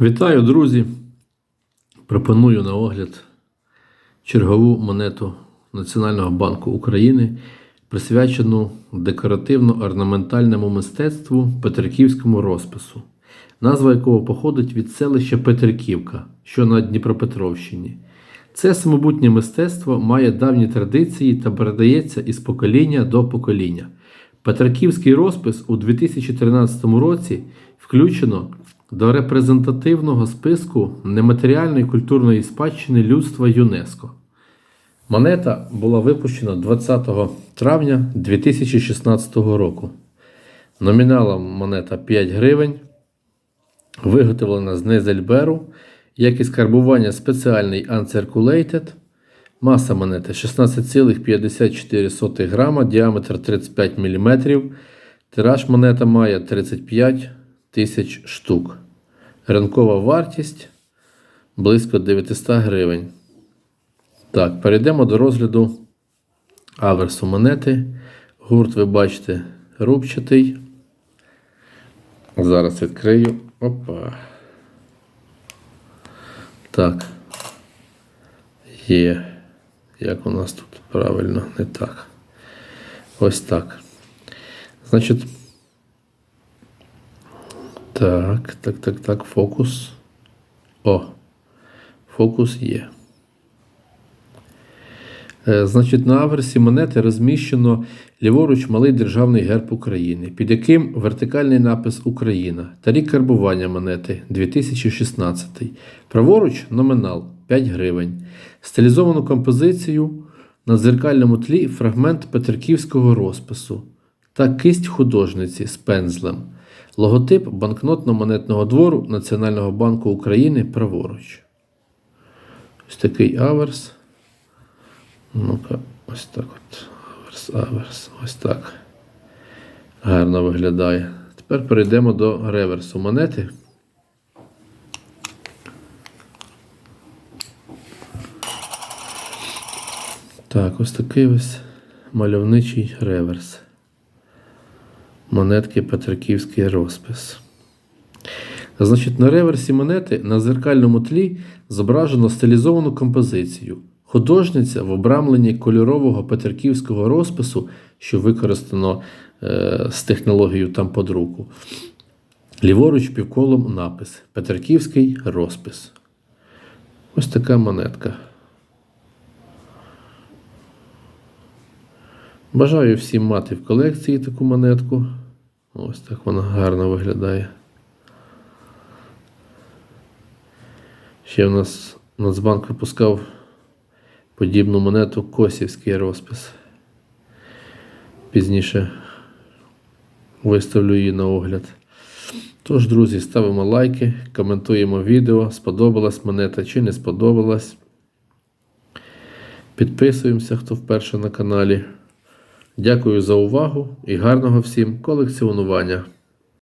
Вітаю, друзі! Пропоную на огляд чергову монету Національного банку України, присвячену декоративно-орнаментальному мистецтву Петриківському розпису, назва якого походить від селища Петриківка, що на Дніпропетровщині. Це самобутнє мистецтво має давні традиції та передається із покоління до покоління. Петриківський розпис у 2013 році включено до репрезентативного списку нематеріальної культурної спадщини людства ЮНЕСКО. Монета була випущена 20 травня 2016 року. Номіналом монета 5 гривень, виготовлена з незельберу, як і скарбування спеціальний Uncirculated. Маса монети 16,54 грама, діаметр 35 мм. Тираж монета має 35 тисяч штук. Ринкова вартість близько 900 гривень. Так, перейдемо до розгляду аверсу монети. Гурт, ви бачите, рубчатий. Зараз відкрию. Опа. Так. Є. Як у нас тут правильно, не так. Ось так. Значить. Так, так, так, так, фокус. О, фокус є. Е, Значить, на аверсі монети розміщено ліворуч малий державний герб України, під яким вертикальний напис Україна та рік карбування монети 2016. Праворуч номінал 5 гривень. Стилізовану композицію на дзеркальному тлі фрагмент петриківського розпису та кисть художниці з пензлем. Логотип банкнотно-монетного двору Національного банку України праворуч. Ось такий аверс. Ну-ка, ось так от. Аверс, аверс. Ось так. Гарно виглядає. Тепер перейдемо до реверсу монети. Так, ось такий ось мальовничий реверс. Монетки Петриківський розпис. Значить, на реверсі монети на зеркальному тлі зображено стилізовану композицію. Художниця в обрамленні кольорового петриківського розпису, що використано е, з технологією там под руку. Ліворуч півколом напис Петриківський розпис. Ось така монетка. Бажаю всім мати в колекції таку монетку. Ось так вона гарно виглядає. Ще в нас Нацбанк випускав подібну монету Косівський розпис. Пізніше виставлю її на огляд. Тож, друзі, ставимо лайки, коментуємо відео, сподобалась монета чи не сподобалась. Підписуємося, хто вперше на каналі. Дякую за увагу і гарного всім колекціонування!